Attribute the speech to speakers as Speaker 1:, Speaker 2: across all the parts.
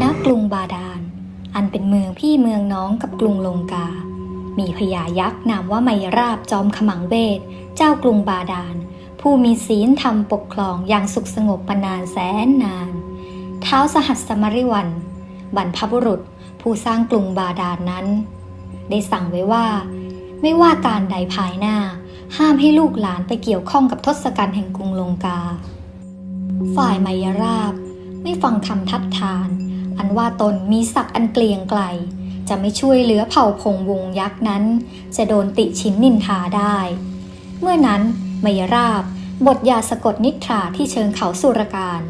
Speaker 1: ณกรุงบาดาล อันเป็นเมืองพี่เมืองน้องกับกรุงลงกา มีพญายักษ์นามว่าไมยราบจอมขมังเวท เจ้ากรุงบาดาล ผู้มีศีลธรรมปกครองอย่างสุขสงบมานานแสนนาน เท้าสหัสสมริวัน บรรพบุรุษ ผู้สร้างกรุงบาดาลนั้น ได้สั่งไว้ว่า ไม่ว่าการใดภายหน้า ห้ามให้ลูกหลานไปเกี่ยวข้องกับทศกัณฐ์แห่งกรุงลงกา ฝ่ายไมยราบไม่ฟังคำทัดทาน อันว่าตนมีศักดิ์อันเกลียงไกล จะไม่ช่วยเหลือเผ่าพงวงยักษ์นั้น จะโดนติชินนินทาได้ เมื่อนั้นไมยราบบทยาสะกดนิทราที่เชิงเขาสุรการ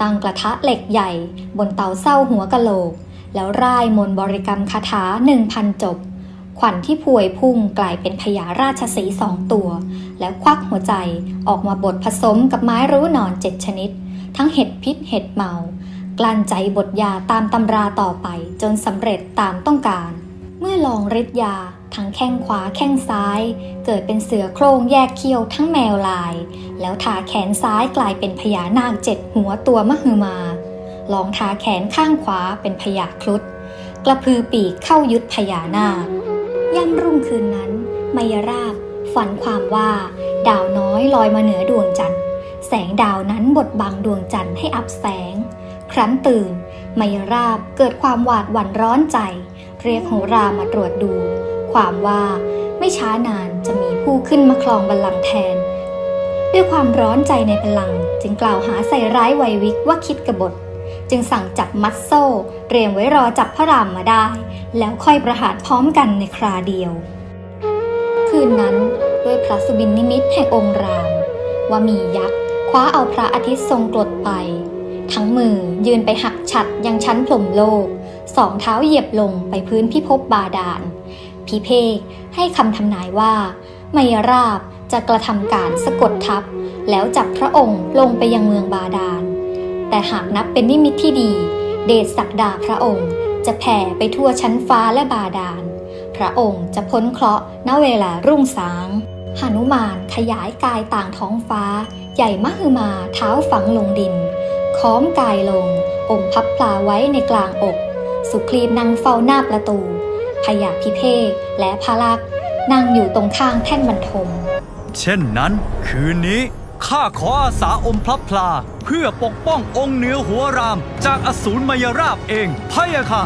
Speaker 1: ตั้งกระทะเหล็กใหญ่ บนเตาเศร้าหัวกะโหลก แล้วร่ายมนบริกรรมคาถาหนึ่งพันจบ ขวัญที่พวยพุ่งกลายเป็นพญาราชสีสองตัว แล้วควักหัวใจออกมาบดผสมกับไม้รู้หนอนเจ็ดชนิด ทั้งเห็ดพิษเห็ดเมา กลั้นใจบทยาตามตำราต่อไปจนสำเร็จตามต้องการ เมื่อลองฤทธิ์ยาทั้งแข้งขวาแข้งซ้าย เกิดเป็นเสือโครงแยกเขี้ยวทั้งแมวลาย แล้วทาแขนซ้ายกลายเป็นพญานาคเจ็ดหัวตัวมหึมา ลองทาแขนข้างขวาเป็นพญาครุฑกระพือปีกเข้ายึดพญานาคย่ำรุ่งคืนนั้นมายราบฝันความว่า ดาวน้อยลอยมาเหนือดวงจันทร์ แสงดาวนั้นบดบังดวงจันทร์ให้อับแสง ครั้นตื่นมายราบเกิดความหวาดหวั่นร้อนใจ เรียกโหรามาตรวจดู ความว่าไม่ช้านานจะมีผู้ขึ้นมาคลองบัลลังก์แทน ด้วยความร้อนใจในพลัง จึงกล่าวหาใส่ร้ายไววิกว่าคิดกบฏ จึงสั่งจับมัดโซ่เตรียมไว้รอจับพระรามมาได้ แล้วค่อยประหารพร้อมกันในคราเดียว คืนนั้นด้วยพระสุบินนิมิตแห่งองค์ราม ว่ามียักษ์คว้าเอาพระอาทิตย์ทรงกรดไป ทั้งมือยืนไปหักฉัดยังชั้นพรหมโลก สองเท้าเหยียบลงไปพื้นพิภพบาดาลพิเภกให้คำทำนายว่าไมยราบจะกระทำการสะกดทัพ แล้วจับพระองค์ลงไปยังเมืองบาดาล แต่หากนับเป็นนิมิตที่ดี เดชศักดาพระองค์ จะแผ่ไปทั่วชั้นฟ้าและบาดาล พระองค์จะพ้นเคราะห์ณเวลารุ่งสางหนุมานขยายกายต่างท้องฟ้า ใหญ่มหึมาเท้าฝังลงดิน ค้อมกายลงอมพับพลาไว้ในกลางอก สุครีมนั่งเฝ้าหน้าประตูพยาพิเภกและพระลักษณ์นั่งอยู่ตรงข้างแท่นบรรทม
Speaker 2: เช่นนั้นคืนนี้ ข้าขออาสาอมพระพลา เพื่อปกป้ององค์เหนือหัวราม จากอสูรมายราบเองพะยะค่ะ